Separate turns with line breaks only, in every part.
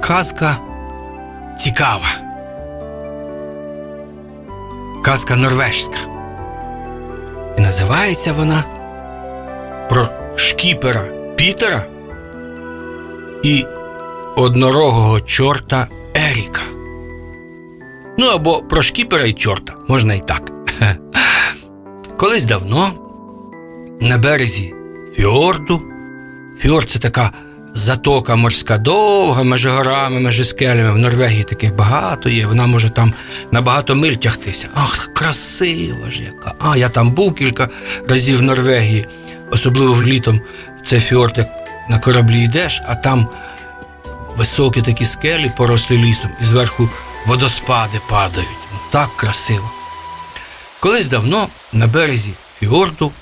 казка цікава. Казка норвежська. І називається вона про шкіпера Пітера і однорогого чорта Еріка. Ну або про шкіпера і чорта, можна і так. Колись давно на березі фіорду. Фіорд це така затока морська довга, між горами, між скелями. В Норвегії таких багато є. Вона може там на багато миль тягтися. Ах, красива ж яка. А, я там був кілька разів в Норвегії, особливо літом. Це фіорд, як на кораблі йдеш, а там високі такі скелі, порослі лісом, і зверху водоспади падають. Ну, Так красиво. Колись давно на березі фіорду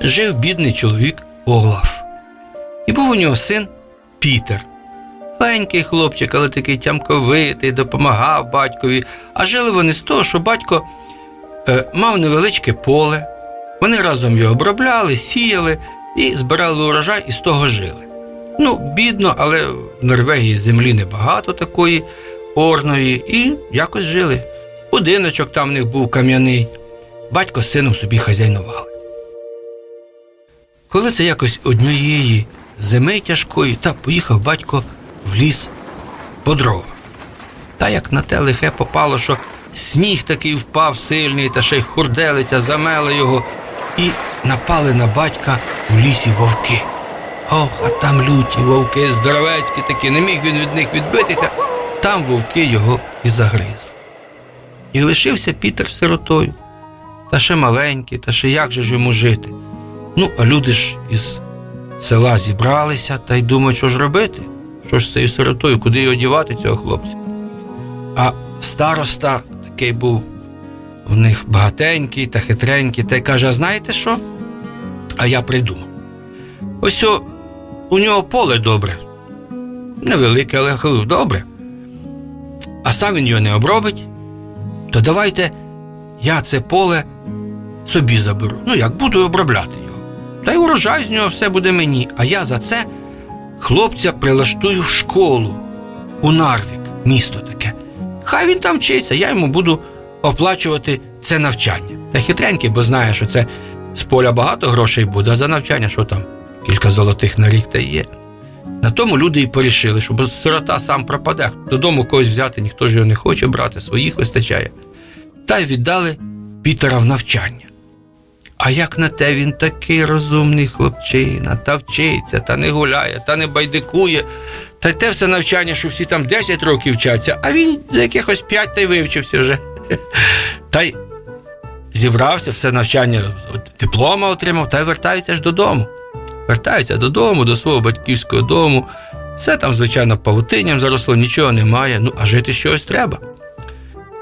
жив бідний чоловік Олаф. І був у нього син Пітер. Маленький хлопчик, але такий тямковитий, допомагав батькові. А жили вони з того, що батько е, мав невеличке поле. Вони разом його обробляли, сіяли і збирали урожай і з того жили. Ну, бідно, але в Норвегії землі небагато такої орної, і якось жили. Будиночок там в них був кам'яний. Батько з сином собі хазяйнували. Коли це якось однієї зими тяжкої, та поїхав батько в ліс по дрова. Та як на те лихе попало, що сніг такий впав сильний, та ще й хурделиця замела його, і напали на батька в лісі вовки. Ох, а там люті вовки, здоровецькі такі, не міг він від них відбитися, там вовки його і загризли. І лишився Пітер сиротою, та ще маленький, та ще як же ж йому жити. Ну, а люди ж із села зібралися та й думають, що ж робити? Що ж з цією сиротою, куди його дівати цього хлопця? А староста такий був в них багатенький та хитренький, та й каже: а знаєте що? А я придумав. Ось о, у нього поле добре. Невелике, але добре. А сам він його не обробить. То давайте я це поле собі заберу. Ну, як буду обробляти. Та й урожай з нього все буде мені. А я за це хлопця прилаштую в школу у Нарвік, місто таке. Хай він там вчиться, я йому буду оплачувати це навчання. Та хитренький, бо знає, що це з поля багато грошей буде, а за навчання, що там, кілька золотих на рік та є. На тому люди і порішили, що бо сирота сам пропаде, додому когось взяти, ніхто ж його не хоче брати, своїх вистачає. Та й віддали Пітера в навчання. А як на те він такий розумний хлопчина, та вчиться, та не гуляє, та не байдикує, та й те все навчання, що всі там 10 років вчаться, а він за якихось 5 та й вивчився вже. Та й зібрався, все навчання, диплома отримав, та й вертається ж додому. Вертається додому, до свого батьківського дому. Все там, звичайно, павутинням заросло, нічого немає, ну а жити щось треба.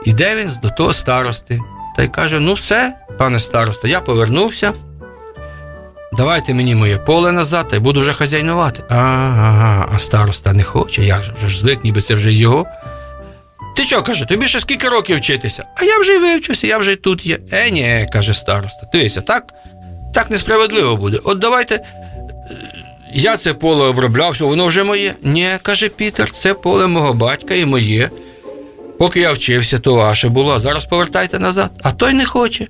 Іде він до того старости та й каже: Ну, все, пане староста, я повернувся. Давайте мені моє поле назад, та й буду вже хазяйнувати. Ага, а староста не хоче, як же вже ж звик, ніби це вже його. Ти що, каже, тобі ще скільки років вчитися? А я вже й вивчився, я вже й тут є. Е, ні, каже староста. Дивися, так так несправедливо буде. От давайте. Я це поле обробляв, воно вже моє. Ні, каже Пітер, це поле мого батька і моє. Поки я вчився, то ваше було, а зараз повертайте назад. А той не хоче.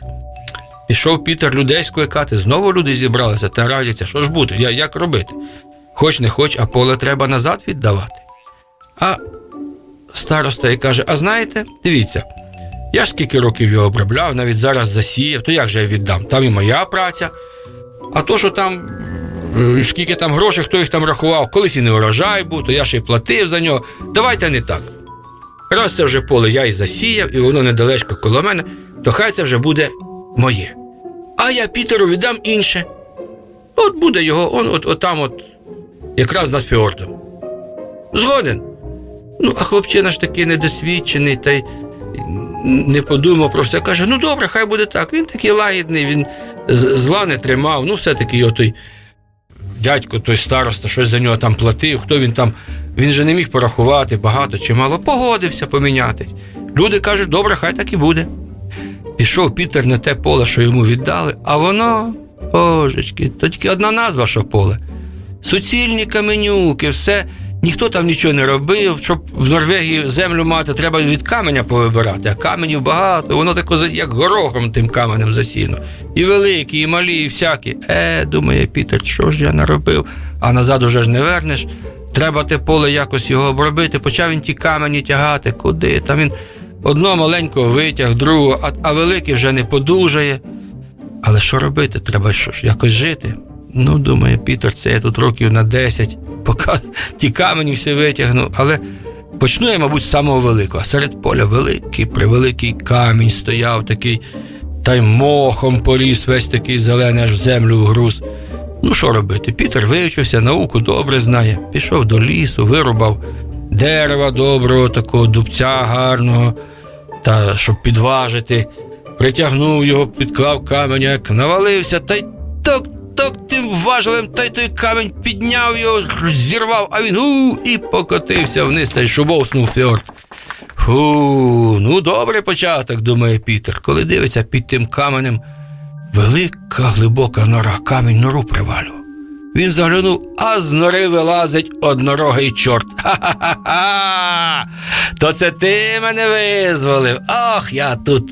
Пішов Пітер людей скликати, знову люди зібралися та радяться, що ж бути, я, як робити? Хоч не хоч, а поле треба назад віддавати. А староста і каже: А знаєте, дивіться, я ж скільки років його обробляв, навіть зараз засіяв, то як же я віддам? Там і моя праця. А то, що там, е, скільки там грошей, хто їх там рахував, колись і не урожай був, то я ще й платив за нього. Давайте не так. Раз це вже поле я і засіяв, і воно недалечко коло мене, то хай це вже буде моє. А я Пітеру віддам інше. От буде його, он от, от там, от, якраз над фіордом. Згоден. Ну, а хлопчина ж такий недосвідчений, та й не подумав про все. Каже: ну добре, хай буде так. Він такий лагідний, він зла не тримав. Ну, все-таки його той дядько, той староста, щось за нього там платив, хто він там. Він же не міг порахувати багато чи мало, погодився помінятись. Люди кажуть, добре, хай так і буде. Пішов Пітер на те поле, що йому віддали, а воно, божечки, то тільки одна назва, що поле. Суцільні каменюки, все Ніхто там нічого не робив, щоб в Норвегії землю мати, треба від каменя повибирати, а каменів багато, воно тако як горохом тим каменем засіяно. І великі, і малі, і всякі. Е, думає Пітер, що ж я наробив? А назад уже ж не вернеш. Треба те поле якось його обробити. Почав він ті камені тягати. Куди? Там він одного маленького витяг, другого, а, а великий вже не подужає. Але що робити? Треба що ж, якось жити. Ну, думає Пітер, це я тут років на 10, поки ті камені всі витягну. Але почну я, мабуть, з самого великого. А серед поля великий, превеликий камінь стояв такий, та й мохом поріс, весь такий зелений, аж в землю вгруз. Ну, що робити? Пітер вивчився, науку добре знає. Пішов до лісу, вирубав дерева доброго, такого дубця гарного, та щоб підважити. Притягнув його, підклав каменяк, навалився та й ток-ток тим важелем, та й той камінь підняв його, зірвав, а він у і покотився вниз та й шубовснув фьорд. Фу, ну добрий початок, думає Пітер, коли дивиться під тим каменем. Велика глибока нора, камінь нору привалював. Він заглянув, а з нори вилазить однорогий чорт. Ха-ха-ха! То це ти мене визволив. Ах, я тут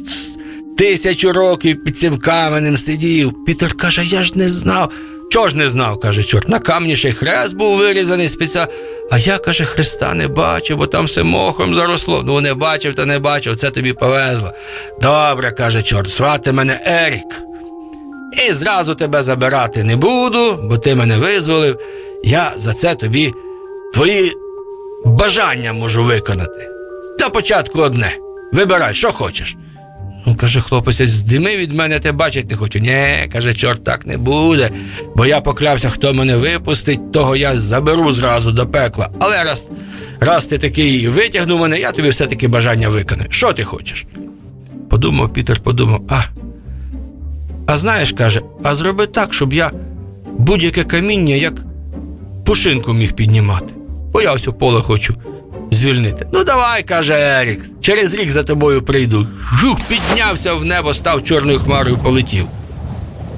тисячу років під цим каменем сидів. Пітер каже, я ж не знав. Чого ж не знав, каже чорт. На камні ще хрест був вирізаний спеціально. А я, каже, хреста не бачив, бо там все мохом заросло. Ну, не бачив, та не бачив, це тобі повезло. Добре, каже чорт, звати мене Ерік. І зразу тебе забирати не буду, бо ти мене визволив. Я за це тобі твої бажання можу виконати. Для початку одне. Вибирай, що хочеш. Ну, каже хлопець, здими від мене, те бачить не хочу. Ні, каже, чорт так не буде, бо я поклявся, хто мене випустить, того я заберу зразу до пекла. Але раз, раз ти такий витягнув мене, я тобі все-таки бажання виконаю. Що ти хочеш? Подумав Пітер, подумав, а, а знаєш, каже, а зроби так, щоб я будь-яке каміння як пушинку міг піднімати. Бо я у поле хочу звільнити. Ну давай, каже Ерік, через рік за тобою прийду. Жух, піднявся в небо, став чорною хмарою, полетів.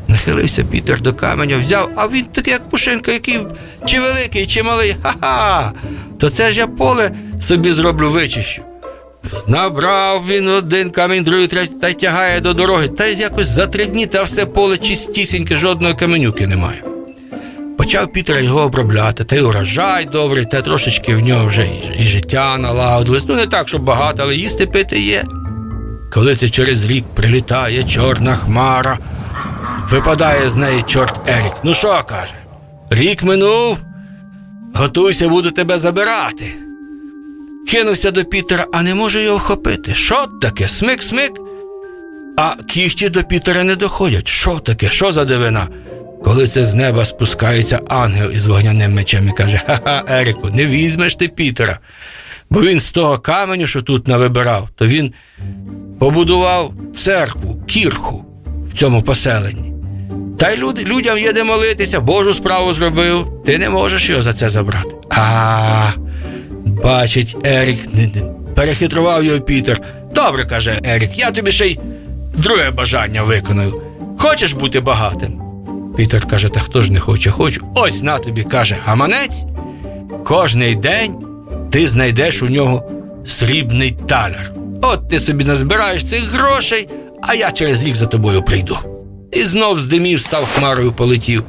Нахилився Пітер до каменя, взяв, а він такий, як пушинка, який чи великий, чи малий. Ха-ха. То це ж я поле собі зроблю вичищу. Набрав він один камінь, другий, третій, та й тягає до дороги. Та й якось за три дні та все поле чистісіньке, жодної каменюки немає. Почав Пітер його обробляти, та й урожай добрий, та трошечки в нього вже і, життя налагодилось. Ну, не так, щоб багато, але їсти пити є. Коли це через рік прилітає чорна хмара, випадає з неї чорт Ерік. Ну що каже? Рік минув, готуйся, буду тебе забирати. Кинувся до Пітера, а не може його вхопити. Що таке? Смик-смик? А кіхті до Пітера не доходять. Що таке? Що за дивина? Коли це з неба спускається ангел із вогняним мечем і каже: Ха-ха, Ерику, не візьмеш ти Пітера. Бо він з того каменю, що тут навибирав, то він побудував церкву, кірху в цьому поселенні. Та й люд, людям є де молитися, Божу справу зробив. Ти не можеш його за це забрати. А, бачить, Ерік перехитрував його Пітер. Добре, каже Ерік, я тобі ще й друге бажання виконаю. Хочеш бути багатим? Пітер каже: Та хто ж не хоче? Хочу. Ось на тобі каже гаманець. Кожний день ти знайдеш у нього срібний таляр. От ти собі назбираєш цих грошей, а я через рік за тобою прийду. І знов з димів став хмарою полетів.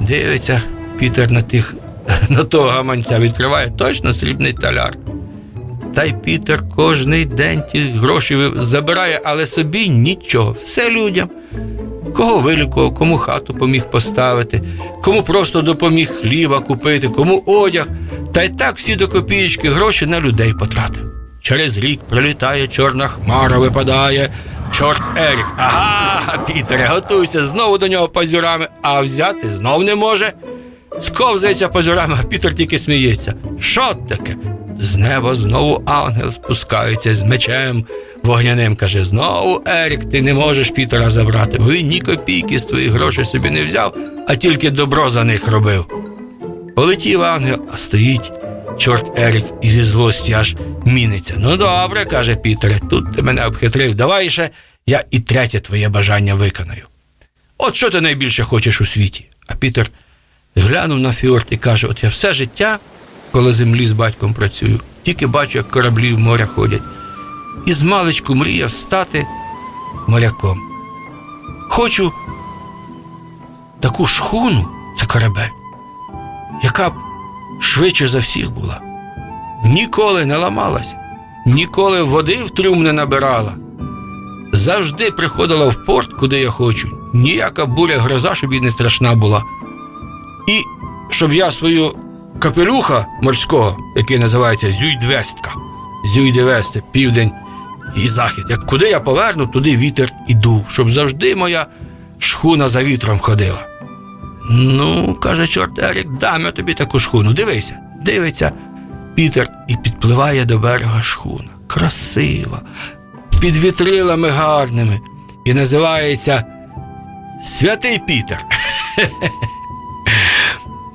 Дивиться Пітер на тих, на того гаманця, відкриває точно срібний таляр. Та й Пітер кожний день ті гроші забирає, але собі нічого, все людям. Кого вилікував, кому хату поміг поставити, кому просто допоміг хліба купити, кому одяг. Та й так всі до копієчки гроші на людей потратив. Через рік прилітає чорна хмара, випадає. Чорт Ерік. Ага, Пітере, готуйся знову до нього пазюрами, а взяти знов не може. Сковзається пазюрами, а Пітер тільки сміється. Що таке? З неба знову ангел спускається з мечем вогняним. Каже: знову, Ерік, ти не можеш Пітера забрати, він ні копійки з твоїх грошей собі не взяв, а тільки добро за них робив. Полетів ангел, а стоїть чорт Ерік і зі злості аж міниться. Ну добре, каже Пітере, тут ти мене обхитрив. Давай ще я і третє твоє бажання виконаю. От що ти найбільше хочеш у світі? А Пітер глянув на фіорд і каже: От я все життя, коли землі з батьком працюю, тільки бачу, як кораблі в моря ходять. І з маличку мріяв стати моряком. Хочу таку шхуну, це корабель, яка б швидше за всіх була. Ніколи не ламалась, ніколи води в трюм не набирала. Завжди приходила в порт, куди я хочу. Ніяка буря гроза, щоб їй не страшна була. І щоб я свою капелюха морського, який називається Зюйдвестка, Зюйдевесте, південь і захід. Як куди я поверну, туди вітер і дув, щоб завжди моя шхуна за вітром ходила. Ну, каже чорт Ерік, дам я тобі таку шхуну. Дивися, дивиться Пітер і підпливає до берега шхуна. Красива, під вітрилами гарними. І називається Святий Пітер.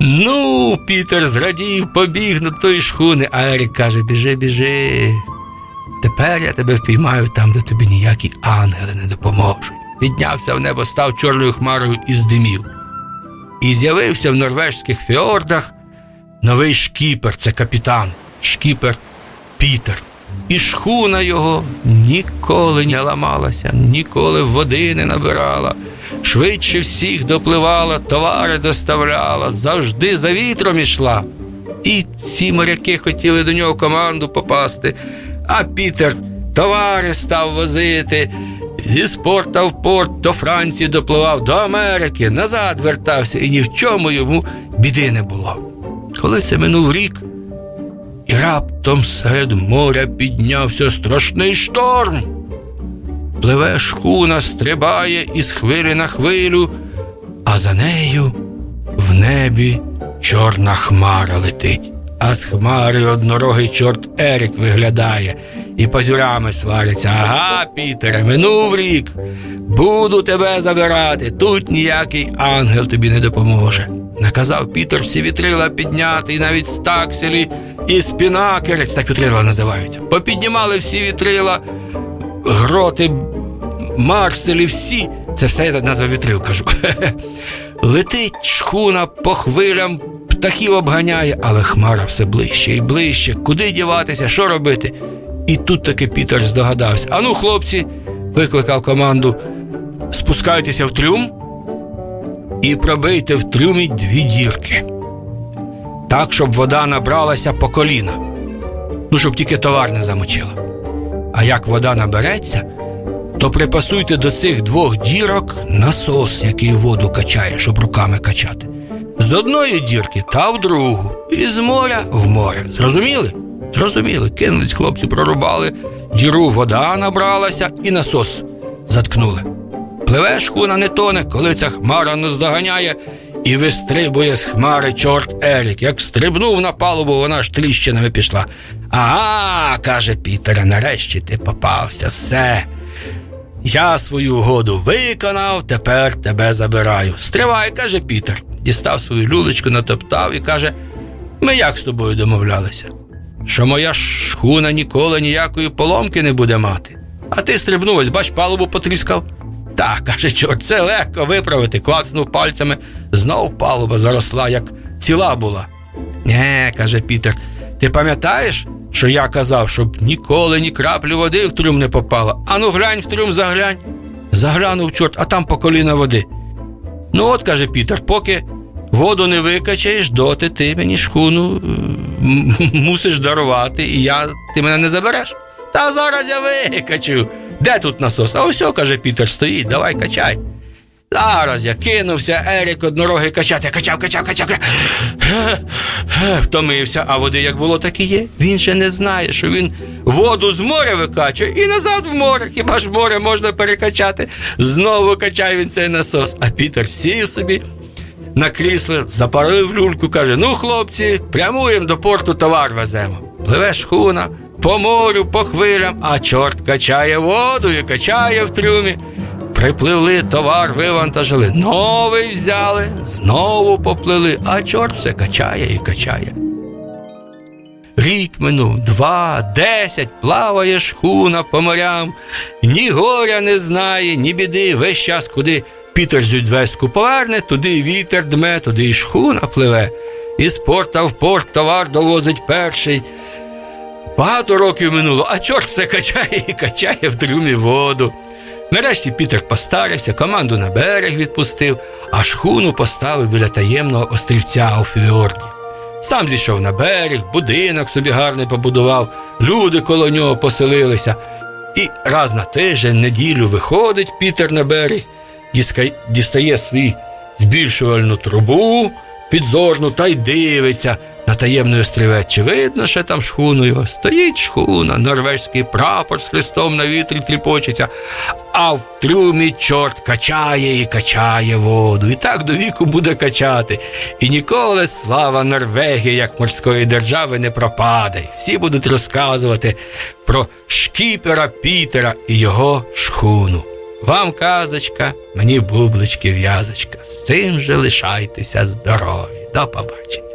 Ну, Пітер зрадів, побіг на тої шхуни, а Ерік каже: біжи, біжи. Тепер я тебе впіймаю там, де тобі ніякі ангели не допоможуть. Піднявся в небо, став чорною хмарою і здимів. І з'явився в норвежських фіордах новий шкіпер, це капітан, шкіпер Пітер. І шхуна його ніколи не ламалася, ніколи води не набирала. Швидше всіх допливала, товари доставляла, завжди за вітром ішла. І всі моряки хотіли до нього команду попасти. А Пітер товари став возити. Зі порта в порт до Франції допливав, до Америки, назад вертався, і ні в чому йому біди не було. Коли це минув рік, і раптом серед моря піднявся страшний шторм. Пливе шхуна, стрибає із хвилі на хвилю, а за нею в небі чорна хмара летить. А з хмари однорогий чорт Ерік виглядає і пазюрами свариться. Ага, Пітере, минув рік. Буду тебе забирати. Тут ніякий ангел тобі не допоможе. Наказав Пітер всі вітрила підняти, і навіть стакселі і спінакерець, так вітрила називаються. Попіднімали всі вітрила, гроти, марселі, всі. Це все я назва вітрил кажу. Летить шхуна по хвилям, птахів обганяє, але хмара все ближче і ближче. Куди діватися, що робити? І тут таки Пітер здогадався. Ану, хлопці, викликав команду. Спускайтеся в трюм і пробийте в трюмі дві дірки. Так, щоб вода набралася по коліна. Ну, щоб тільки товар не замочила. А як вода набереться, то припасуйте до цих двох дірок насос, який воду качає, щоб руками качати. З одної дірки та в другу, і з моря в море. Зрозуміли? Зрозуміли. Кинулись хлопці, прорубали, діру вода набралася і насос заткнули. Пливе шхуна не тоне, коли ця хмара наздоганяє, і вистрибує з хмари чорт Ерік. Як стрибнув на палубу, вона ж тріщинами пішла. Ага, каже Пітер, нарешті ти попався, все. Я свою угоду виконав, тепер тебе забираю. Стривай, каже Пітер. Дістав свою люлечку, натоптав і каже: Ми як з тобою домовлялися? Що моя шхуна ніколи ніякої поломки не буде мати. А ти стрибнув, ось бач, палубу потріскав. Так, каже, чорт, це легко виправити. Клацнув пальцями, знов палуба заросла, як ціла була. Не, каже Пітер, ти пам'ятаєш, що я казав, щоб ніколи ні краплі води в трюм не попало. Ану глянь в трюм, заглянь. Заглянув чорт, а там по коліна води. Ну, от, каже Пітер, поки воду не викачаєш, доти ти мені шхуну мусиш дарувати, і я, ти мене не забереш. Та зараз я викачу. Де тут насос? А ось, каже Пітер, стоїть, давай качай. Зараз я кинувся, Ерік однорогий качати, качав, качав, качав. качав. Втомився, а води як було, так і є. Він ще не знає, що він воду з моря викачує і назад в море. Хіба ж море можна перекачати? Знову качає він цей насос. А Пітер сів собі на крісло, запарив люльку, каже: Ну, хлопці, прямуємо до порту, товар веземо. Пливе шхуна по морю, по хвилям, а чорт качає воду і качає в трюмі. Припливли, товар вивантажили, новий взяли, знову поплили, а чорт все качає і качає. Рік минув, два, десять, плаває шхуна по морям, ні горя не знає, ні біди, весь час куди Пітер Зюдвестку поверне, туди вітер дме, туди і шхуна пливе. І з порта в порт товар довозить перший. Багато років минуло, а чорт все качає і качає в трюмі воду. Нарешті Пітер постарився, команду на берег відпустив, а шхуну поставив біля таємного острівця у фіорді. Сам зійшов на берег, будинок собі гарний побудував, люди коло нього поселилися. І раз на тиждень, неділю виходить Пітер на берег, дістає свій збільшувальну трубу підзорну та й дивиться на таємний острівець. Чи видно, що там шхуну його? Стоїть шхуна, норвезький прапор з хрестом на вітрі тріпочеться, а в трюмі чорт качає і качає воду. І так до віку буде качати. І ніколи слава Норвегії, як морської держави, не пропаде. Всі будуть розказувати про шкіпера Пітера і його шхуну. Вам казочка, мені бублички в'язочка. З цим же лишайтеся здорові. До побачення.